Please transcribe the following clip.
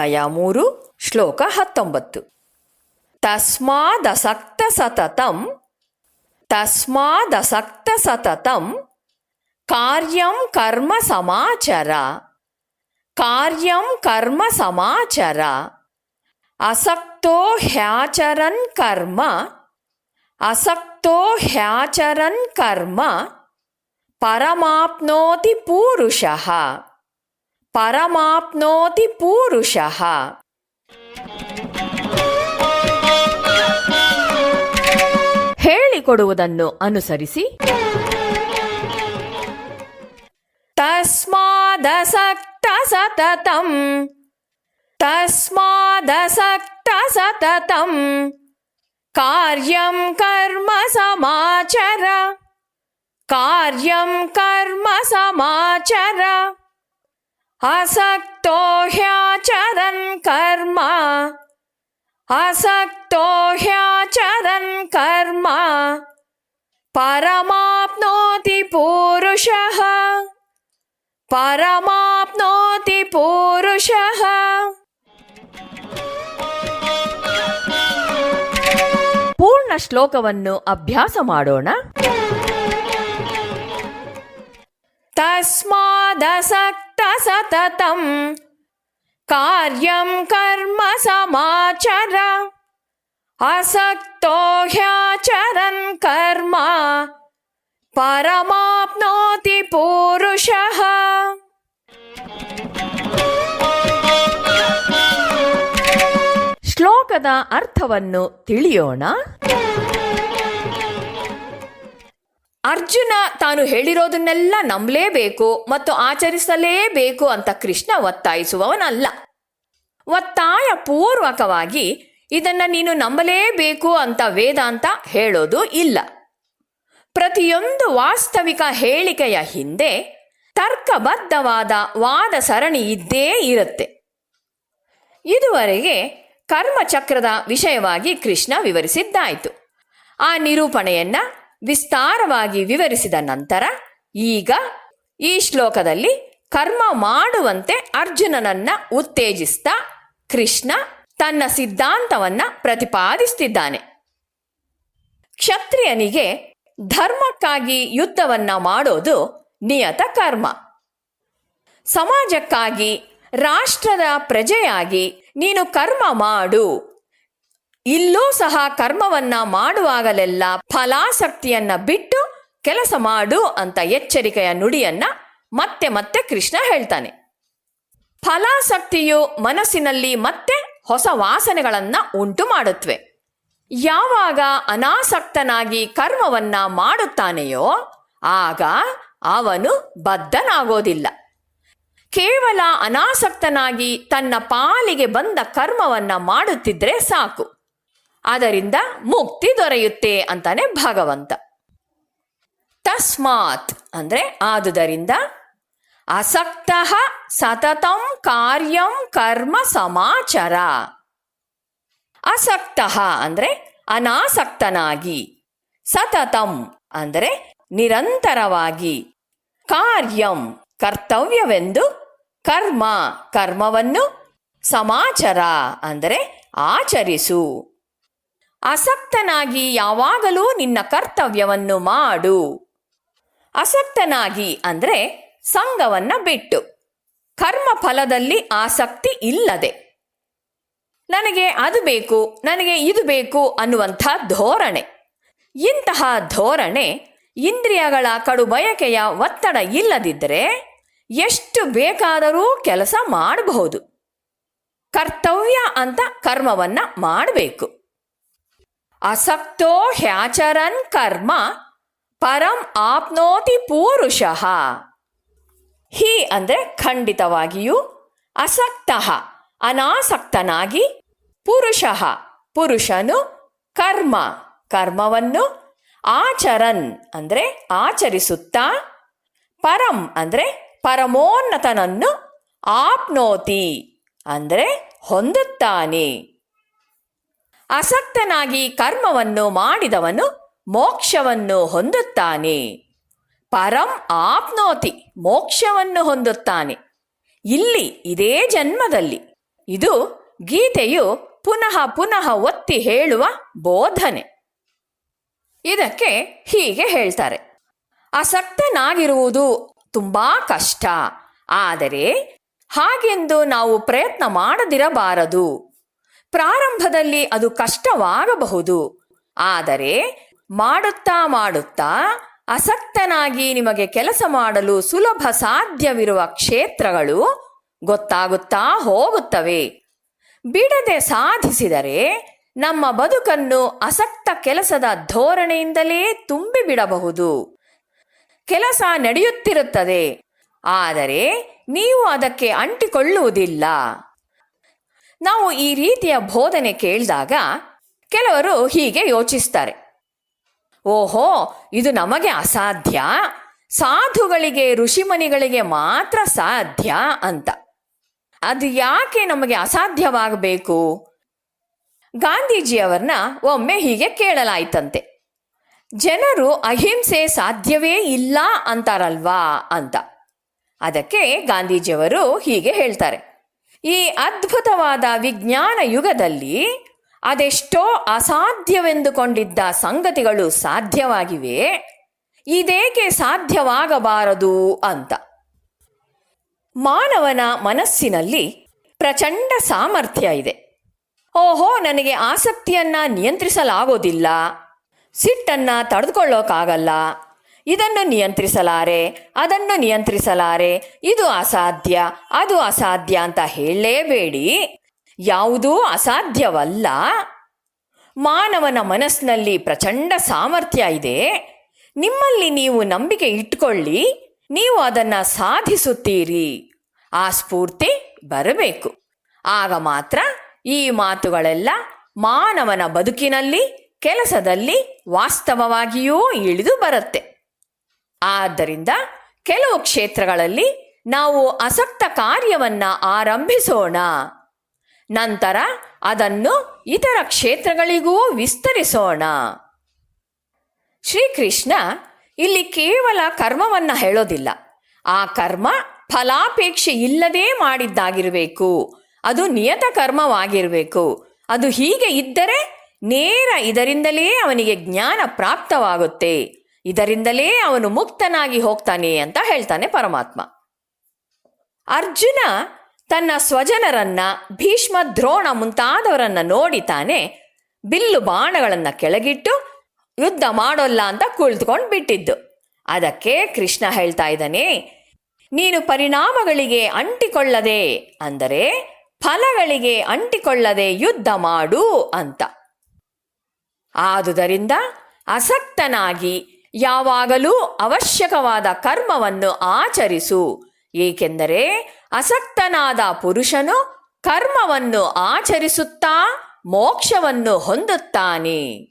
ಅಧ್ಯಾಯ ಮೂರು ಶ್ಲೋಕ ಹತ್ತೊಂಬತ್ತು ತಸ್ಮಾದಸಕ್ತ ಸತತಂ ತಸ್ಮಾದಸಕ್ತ ಸತತಂ ಕಾರ್ಯಂ ಕರ್ಮ ಸಮಾಚರ ಕಾರ್ಯಂ ಕರ್ಮ ಸಮಾಚರ ಅಸಕ್ತೋ ಹ್ಯಾಚರನ್ ಕರ್ಮ ಅಸಕ್ತೋ ಹ್ಯಾಚರನ್ ಕರ್ಮ ಪರಮಾಪ್ನೋತಿ ಪೂರುಷಃ ಪರಮಾಪ್ನೋತಿ ಪೂರುಷಃ. ಹೇಳಿಕೊಡುವುದನ್ನು ಅನುಸರಿಸಿ. ತಸ್ಮಾದಸಕ್ತ ಸತತಂ ತಸ್ಮಾದಸಕ್ತ ಸತತಂ ಕಾರ್ಯಂ ಕರ್ಮ ಸಮಾಚರ. ಕಾರ್ಯಂ ಕರ್ಮ ಸಮಾಚರ. ಆಸಕ್ತೋ ಹ್ಯಾಚರನ್ ಕರ್ಮ. ಆಸಕ್ತೋ ಹ್ಯಾಚರನ್ ಕರ್ಮ. ಪರಮಾಪ್ನೋತಿ ಪುರುಷಃ. ಪರಮಾಪ್ನೋತಿ ಪುರುಷಃ. ಪೂರ್ಣ ಶ್ಲೋಕವನ್ನು ಅಭ್ಯಾಸ ಮಾಡೋಣ. ತಸ್ಮಾದಸಕ್ತ सततं कार्यं कर्म समाचर असक्तो ह्याचरन् कर्म परमाप्नोति पूरुषः ಶ್ಲೋಕದ ಅರ್ಥವನ್ನು ತಿಳಿಯೋಣ ಅರ್ಜುನ ತಾನು ಹೇಳಿರೋದನ್ನೆಲ್ಲ ನಂಬಲೇಬೇಕು ಮತ್ತು ಆಚರಿಸಲೇಬೇಕು ಅಂತ ಕೃಷ್ಣ ಒತ್ತಾಯಿಸುವವನಲ್ಲ. ಒತ್ತಾಯ ಪೂರ್ವಕವಾಗಿ ಇದನ್ನ ನೀನು ನಂಬಲೇಬೇಕು ಅಂತ ವೇದಾಂತ ಹೇಳೋದು ಇಲ್ಲ. ಪ್ರತಿಯೊಂದು ವಾಸ್ತವಿಕ ಹೇಳಿಕೆಯ ಹಿಂದೆ ತರ್ಕಬದ್ಧವಾದ ವಾದ ಸರಣಿ ಇದ್ದೇ ಇರುತ್ತೆ. ಇದುವರೆಗೆ ಕರ್ಮಚಕ್ರದ ವಿಷಯವಾಗಿ ಕೃಷ್ಣ ವಿವರಿಸಿದ್ದಾಯಿತು. ಆ ನಿರೂಪಣೆಯನ್ನ ವಿಸ್ತಾರವಾಗಿ ವಿವರಿಸಿದ ನಂತರ ಈಗ ಈ ಶ್ಲೋಕದಲ್ಲಿ ಕರ್ಮ ಮಾಡುವಂತೆ ಅರ್ಜುನನನ್ನ ಉತ್ತೇಜಿಸ್ತಾ ಕೃಷ್ಣ ತನ್ನ ಸಿದ್ಧಾಂತವನ್ನ ಪ್ರತಿಪಾದಿಸುತ್ತಿದ್ದಾನೆ ಕ್ಷತ್ರಿಯನಿಗೆ ಧರ್ಮಕ್ಕಾಗಿ ಯುದ್ಧವನ್ನ ಮಾಡೋದು ನಿಯತ ಕರ್ಮ. ಸಮಾಜಕ್ಕಾಗಿ, ರಾಷ್ಟ್ರದ ಪ್ರಜೆಯಾಗಿ ನೀನು ಕರ್ಮ ಮಾಡು ಇಲ್ಲೂ ಸಹ ಕರ್ಮವನ್ನ ಮಾಡುವಾಗಲೆಲ್ಲ ಫಲಾಸಕ್ತಿಯನ್ನ ಬಿಟ್ಟು ಕೆಲಸ ಮಾಡು ಅಂತ ಎಚ್ಚರಿಕೆಯ ನುಡಿಯನ್ನ ಮತ್ತೆ ಮತ್ತೆ ಕೃಷ್ಣ ಹೇಳ್ತಾನೆ. ಫಲಾಸಕ್ತಿಯು ಮನಸ್ಸಿನಲ್ಲಿ ಮತ್ತೆ ಹೊಸ ವಾಸನೆಗಳನ್ನ ಉಂಟು ಮಾಡುತ್ತವೆ ಯಾವಾಗ ಅನಾಸಕ್ತನಾಗಿ ಕರ್ಮವನ್ನ ಮಾಡುತ್ತಾನೆಯೋ ಆಗ ಅವನು ಬದ್ಧನಾಗೋದಿಲ್ಲ. ಕೇವಲ ಅನಾಸಕ್ತನಾಗಿ ತನ್ನ ಪಾಲಿಗೆ ಬಂದ ಕರ್ಮವನ್ನ ಮಾಡುತ್ತಿದ್ರೆ ಸಾಕು. ಅದರಿಂದ ಮುಕ್ತಿ ದೊರೆಯುತ್ತೆ ಅಂತಾನೆ ಭಗವಂತ. ತಸ್ಮಾತ್ ಅಂದ್ರೆ ಆದುದರಿಂದ ಅಸಕ್ತ ಸತತಂ ಕಾರ್ಯಂ ಕರ್ಮ ಸಮಾಚಾರ. ಅಸಕ್ತ ಅಂದ್ರೆ ಅನಾಸಕ್ತನಾಗಿ, ಸತತಂ ಅಂದರೆ ನಿರಂತರವಾಗಿ, ಕಾರ್ಯಂ ಕರ್ತವ್ಯವೆಂದು ಕರ್ಮ ಕರ್ಮವನ್ನು ಸಮಾಚಾರ ಅಂದರೆ ಆಚರಿಸು. ಅಸಕ್ತನಾಗಿ ಯಾವಾಗಲೂ ನಿನ್ನ ಕರ್ತವ್ಯವನ್ನು ಮಾಡು. ಅಸಕ್ತನಾಗಿ ಅಂದ್ರೆ ಸಂಘವನ್ನ ಬಿಟ್ಟು. ಕರ್ಮ ಫಲದಲ್ಲಿ ಆಸಕ್ತಿ ಇಲ್ಲದೆ. ನನಗೆ ಅದು ಬೇಕು, ನನಗೆ ಇದು ಬೇಕು ಅನ್ನುವಂಥ ಧೋರಣೆ. ಇಂತಹ ಧೋರಣೆ ಇಂದ್ರಿಯಗಳ ಕಡುಬಯಕೆಯ ಒತ್ತಡ ಇಲ್ಲದಿದ್ದರೆ ಎಷ್ಟು ಬೇಕಾದರೂ ಕೆಲಸ ಮಾಡಬಹುದು. ಕರ್ತವ್ಯ ಅಂತ ಕರ್ಮವನ್ನ ಮಾಡಬೇಕು. ಅಸಕ್ತೋ ಹ್ಯಾಚರನ್ ಕರ್ಮ ಪರಂ ಆಪ್ನೋತಿ ಪೂರುಷಃ. ಹಿ ಅಂದ್ರೆ ಖಂಡಿತವಾಗಿಯೂ ಅಸಕ್ತ, ಅನಾಸಕ್ತನಾಗಿ ಪುರುಷಃ. ಪುರುಷನು ಕರ್ಮ, ಕರ್ಮವನ್ನು ಆಚರನ್ ಅಂದ್ರೆ ಆಚರಿಸುತ್ತಾ, ಪರಂ ಅಂದ್ರೆ ಪರಮೋನ್ನತನನ್ನು ಆಪ್ನೋತಿ ಅಂದ್ರೆ ಹೊಂದುತ್ತಾನೆ. ಅಸಕ್ತನಾಗಿ ಕರ್ಮವನ್ನು ಮಾಡಿದವನು ಮೋಕ್ಷವನ್ನು ಹೊಂದುತ್ತಾನೆ. ಪರಂ ಆಪ್ನೋತಿ ಮೋಕ್ಷವನ್ನು ಹೊಂದುತ್ತಾನೆ. ಇಲ್ಲಿ ಇದೇ ಜನ್ಮದಲ್ಲಿ. ಇದು ಗೀತೆಯು ಪುನಃ ಪುನಃ ಒತ್ತಿ ಹೇಳುವ ಬೋಧನೆ. ಇದಕ್ಕೆ ಹೀಗೆ ಹೇಳ್ತಾರೆ. ಅಸಕ್ತನಾಗಿರುವುದು ತುಂಬಾ ಕಷ್ಟ. ಆದರೆ ಹಾಗೆಂದು ನಾವು ಪ್ರಯತ್ನ ಮಾಡದಿರಬಾರದು. ಪ್ರಾರಂಭದಲ್ಲಿ ಅದು ಕಷ್ಟವಾಗಬಹುದು. ಆದರೆ ಮಾಡುತ್ತಾ ಮಾಡುತ್ತಾ ಅಸಕ್ತನಾಗಿ ನಿಮಗೆ ಕೆಲಸ ಮಾಡಲು ಸುಲಭ ಸಾಧ್ಯವಿರುವ ಕ್ಷೇತ್ರಗಳು ಗೊತ್ತಾಗುತ್ತಾ ಹೋಗುತ್ತವೆ. ಬಿಡದೆ ಸಾಧಿಸಿದರೆ ನಮ್ಮ ಬದುಕನ್ನು ಅಸಕ್ತ ಕೆಲಸದ ಧೋರಣೆಯಿಂದಲೇ ತುಂಬಿ ಬಿಡಬಹುದು ಕೆಲಸ ನಡೆಯುತ್ತಿರುತ್ತದೆ. ಆದರೆ ನೀವು ಅದಕ್ಕೆ ಅಂಟಿಕೊಳ್ಳುವುದಿಲ್ಲ. ನಾವು ಈ ರೀತಿಯ ಬೋಧನೆ ಕೇಳಿದಾಗ ಕೆಲವರು ಹೀಗೆ ಯೋಚಿಸ್ತಾರೆ. ಓಹೋ, ಇದು ನಮಗೆ ಅಸಾಧ್ಯ. ಸಾಧುಗಳಿಗೆ, ಋಷಿಮನಿಗಳಿಗೆ ಮಾತ್ರ ಸಾಧ್ಯ ಅಂತ. ಅದು ಯಾಕೆ ನಮಗೆ ಅಸಾಧ್ಯವಾಗಬೇಕು? ಗಾಂಧೀಜಿಯವರನ್ನ ಒಮ್ಮೆ ಹೀಗೆ ಕೇಳಲಾಯ್ತಂತೆ. ಜನರು ಅಹಿಂಸೆ ಸಾಧ್ಯವೇ ಇಲ್ಲ ಅಂತಾರಲ್ವಾ ಅಂತ. ಅದಕ್ಕೆ ಗಾಂಧೀಜಿಯವರು ಹೀಗೆ ಹೇಳ್ತಾರೆ. ಈ ಅದ್ಭುತವಾದ ವಿಜ್ಞಾನ ಯುಗದಲ್ಲಿ ಅದೆಷ್ಟೋ ಅಸಾಧ್ಯವೆಂದುಕೊಂಡಿದ್ದ ಸಂಗತಿಗಳು ಸಾಧ್ಯವಾಗಿವೆ. ಇದೇಕೆ ಸಾಧ್ಯವಾಗಬಾರದು ಅಂತ. ಮಾನವನ ಮನಸ್ಸಿನಲ್ಲಿ ಪ್ರಚಂಡ ಸಾಮರ್ಥ್ಯ ಇದೆ. ಓಹೋ, ನನಗೆ ಆಸಕ್ತಿಯನ್ನ ನಿಯಂತ್ರಿಸಲಾಗೋದಿಲ್ಲ. ಸಿಟ್ಟನ್ನ ತಡೆದುಕೊಳ್ಳೋಕ್ಕಾಗಲ್ಲ ಇದನ್ನು ನಿಯಂತ್ರಿಸಲಾರೆ, ಅದನ್ನು ನಿಯಂತ್ರಿಸಲಾರೆ. ಇದು ಅಸಾಧ್ಯ, ಅದು ಅಸಾಧ್ಯ ಅಂತ ಹೇಳಲೇಬೇಡಿ. ಯಾವುದೂ ಅಸಾಧ್ಯವಲ್ಲ. ಮಾನವನ ಮನಸ್ಸಿನಲ್ಲಿ ಪ್ರಚಂಡ ಸಾಮರ್ಥ್ಯ ಇದೆ. ನಿಮ್ಮಲ್ಲಿ ನೀವು ನಂಬಿಕೆ ಇಟ್ಕೊಳ್ಳಿ, ನೀವು ಅದನ್ನ ಸಾಧಿಸುತ್ತೀರಿ. ಆ ಸ್ಫೂರ್ತಿ ಬರಬೇಕು. ಆಗ ಮಾತ್ರ ಈ ಮಾತುಗಳೆಲ್ಲ ಮಾನವನ ಬದುಕಿನಲ್ಲಿ, ಕೆಲಸದಲ್ಲಿ ವಾಸ್ತವವಾಗಿಯೂ ಇಳಿದು ಬರುತ್ತೆ. ಆದ್ದರಿಂದ ಕೆಲವು ಕ್ಷೇತ್ರಗಳಲ್ಲಿ ನಾವು ಅಸಕ್ತ ಕಾರ್ಯವನ್ನ ಆರಂಭಿಸೋಣ. ನಂತರ ಅದನ್ನು ಇತರ ಕ್ಷೇತ್ರಗಳಿಗೂ ವಿಸ್ತರಿಸೋಣ. ಶ್ರೀಕೃಷ್ಣ ಇಲ್ಲಿ ಕೇವಲ ಕರ್ಮವನ್ನ ಹೇಳೋದಿಲ್ಲ. ಆ ಕರ್ಮ ಫಲಾಪೇಕ್ಷೆ ಇಲ್ಲದೆ ಮಾಡಿದ್ದಾಗಿರಬೇಕು. ಅದು ನಿಯತ ಕರ್ಮವಾಗಿರಬೇಕು. ಅದು ಹೀಗೆ ಇದ್ದರೆ ನೇರ ಇದರಿಂದಲೇ ಅವನಿಗೆ ಜ್ಞಾನ ಪ್ರಾಪ್ತವಾಗುತ್ತೆ. ಇದರಿಂದಲೇ ಅವನು ಮುಕ್ತನಾಗಿ ಹೋಗ್ತಾನೆ ಅಂತ ಹೇಳ್ತಾನೆ ಪರಮಾತ್ಮ. ಅರ್ಜುನ ತನ್ನ ಸ್ವಜನರನ್ನ ಭೀಷ್ಮ ದ್ರೋಣ ಮುಂತಾದವರನ್ನ ನೋಡಿ ತಾನೆ ಬಿಲ್ಲು ಬಾಣಗಳನ್ನ ಕೆಳಗಿಟ್ಟು ಯುದ್ಧ ಮಾಡೋಲ್ಲ ಅಂತ ಕುಳಿತುಕೊಂಡು ಬಿಟ್ಟಿದ್ದು. ಅದಕ್ಕೆ ಕೃಷ್ಣ ಹೇಳ್ತಾ ಇದ್ದಾನೆ, ನೀನು ಪರಿಣಾಮಗಳಿಗೆ ಅಂಟಿಕೊಳ್ಳದೆ ಅಂದರೆ ಫಲಗಳಿಗೆ ಅಂಟಿಕೊಳ್ಳದೆ ಯುದ್ಧ ಮಾಡು ಅಂತ. ಆದುದರಿಂದ ಅಸಕ್ತನಾಗಿ ಯಾವಾಗಲೂ ಅವಶ್ಯಕವಾದ ಕರ್ಮವನ್ನು ಆಚರಿಸು. ಏಕೆಂದರೆ ಅಸಕ್ತನಾದ ಪುರುಷನು ಕರ್ಮವನ್ನು ಆಚರಿಸುತ್ತಾ ಮೋಕ್ಷವನ್ನು ಹೊಂದುತ್ತಾನೆ.